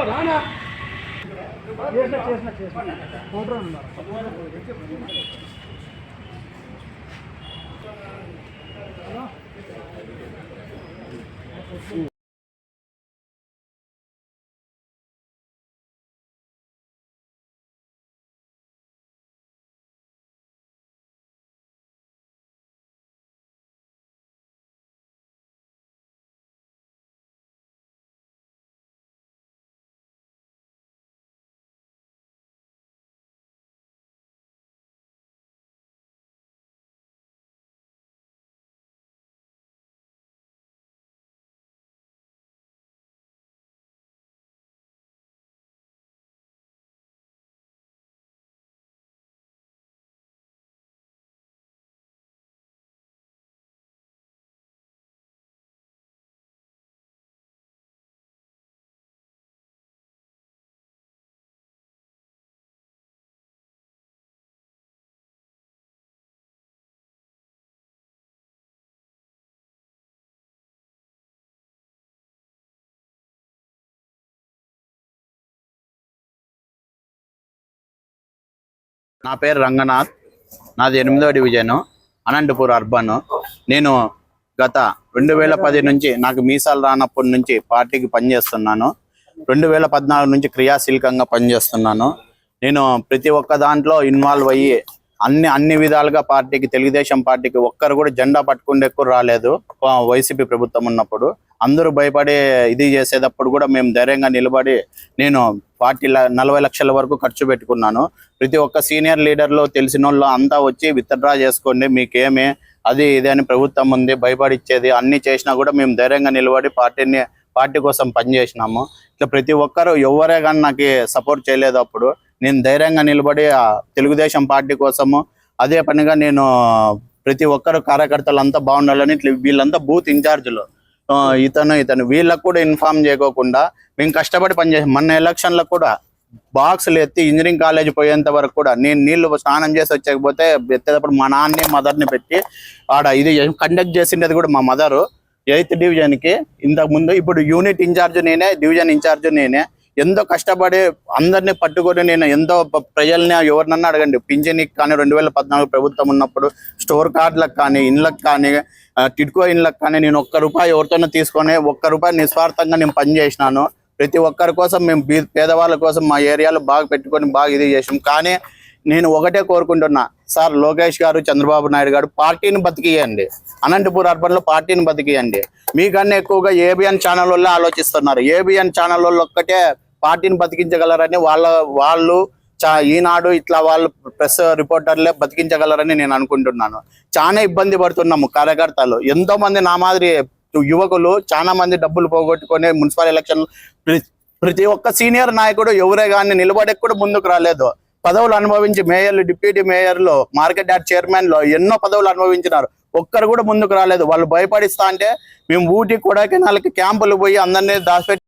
రానా. చేసిన చేసిన చేసిన. నా పేరు రంగనాథ్. నాది ఎనిమిదో డివిజన్ అనంతపూర్ అర్బన్. నేను గత రెండు వేల పది నుంచి నాకు మీసాలు రానప్పటి నుంచి పార్టీకి పనిచేస్తున్నాను. రెండు వేల పద్నాలుగు నుంచి క్రియాశీలకంగా పనిచేస్తున్నాను. నేను ప్రతి ఒక్క దాంట్లో ఇన్వాల్వ్ అయ్యి అన్ని అన్ని విధాలుగా పార్టీకి తెలుగుదేశం పార్టీకి ఒక్కరు కూడా జెండా పట్టుకుంటే ఎక్కువ రాలేదు. వైసీపీ ప్రభుత్వం ఉన్నప్పుడు. అందరూ భయపడి ఇది చేసేటప్పుడు కూడా మేము ధైర్యంగా నిలబడి నేను పార్టీ నలభై లక్షల వరకు ఖర్చు పెట్టుకున్నాను. ప్రతి ఒక్క సీనియర్ లీడర్లో తెలిసిన వాళ్ళు అంతా వచ్చి విత్డ్రా చేసుకోండి మీకేమి అది ఇది అని ప్రభుత్వం ఉంది భయపడిచ్చేది అన్ని చేసినా కూడా మేము ధైర్యంగా నిలబడి పార్టీని పార్టీ కోసం పనిచేసినాము. ఇట్లా ప్రతి ఒక్కరు ఎవరే కానీ నాకు సపోర్ట్ చేయలేదు అప్పుడు. నేను ధైర్యంగా నిలబడి తెలుగుదేశం పార్టీ కోసము అదే పనిగా నేను ప్రతి ఒక్కరు కార్యకర్తలు అంతా బాగుండాలని ఇట్లా వీళ్ళంతా బూత్ ఇన్ఛార్జీలు. ఇతను ఇతను వీళ్ళకు కూడా ఇన్ఫార్మ్ చేయకోకుండా మేము కష్టపడి పనిచేసాం మొన్న ఎలక్షన్లకు కూడా బాక్సులు ఎత్తి ఇంజనీరింగ్ కాలేజ్ పోయేంత వరకు కూడా నేను నీళ్ళు స్నానం చేసి వచ్చకపోతే ఎత్తేటప్పుడు మా నాన్నని మదర్ని పెట్టి ఆడ ఇది కండక్ట్ చేసిండేది కూడా మా మదరు ఎయిత్ డివిజన్కి. ఇంతకు ముందు ఇప్పుడు యూనిట్ ఇన్ఛార్జ్ నేనే డివిజన్ ఇన్ఛార్జ్ నేనే. ఎంతో కష్టపడి అందరినీ పట్టుకొని నేను ఎంతో ప్రజల్ని ఎవరినన్నా అడగండి. పింఛనికి కానీ రెండు వేల పద్నాలుగు ప్రభుత్వం ఉన్నప్పుడు స్టోర్ కార్డులకు కానీ ఇండ్లకు కానీ టిడ్కో ఇండ్లకు కానీ నేను ఒక్క రూపాయి ఎవరితోనో తీసుకొని ఒక్క రూపాయి నిస్వార్థంగా నేను పనిచేసినాను ప్రతి ఒక్కరి కోసం మేము పేదవాళ్ళ కోసం మా ఏరియాలో బాగా పెట్టుకొని బాగా ఇది చేసాం కానీ నేను ఒకటే కోరుకుంటున్నా. సార్ లోకేష్ గారు చంద్రబాబు నాయుడు గారు పార్టీని బతికియండి. అనంతపూర్ అర్బన్లో పార్టీని బతికియండి. మీకన్నా ఎక్కువగా ఏబిఎన్ ఛానల్ వల్ల ఆలోచిస్తున్నారు. ఏబిఎన్ ఛానల్ వాళ్ళు ఒక్కటే పార్టీని బతికించగలరని వాళ్ళ వాళ్ళు చా- ఈనాడు ఇట్లా వాళ్ళు ప్రెస్ రిపోర్టర్లే బతికించగలరని నేను అనుకుంటున్నాను. చాలా ఇబ్బంది పడుతున్నాము కార్యకర్తలు. ఎంతో మంది నా మాదిరి యువకులు చాలా మంది డబ్బులు పోగొట్టుకొని మున్సిపల్ ఎలక్షన్ ప్రతి ఒక్క సీనియర్ నాయకుడు ఎవరే కానీ నిలబడే కూడా ముందుకు రాలేదు. పదవులు అనుభవించి మేయర్లు డిప్యూటీ మేయర్లు మార్కెట్ యార్డ్ చైర్మన్లో ఎన్నో పదవులు అనుభవించినారు. ఒక్కరు కూడా ముందుకు రాలేదు. వాళ్ళు భయపడిస్తా అంటే మేము ఊటీ కొడైకెనాల్కి క్యాంపులు పోయి అందరినీ దాచిపెట్టి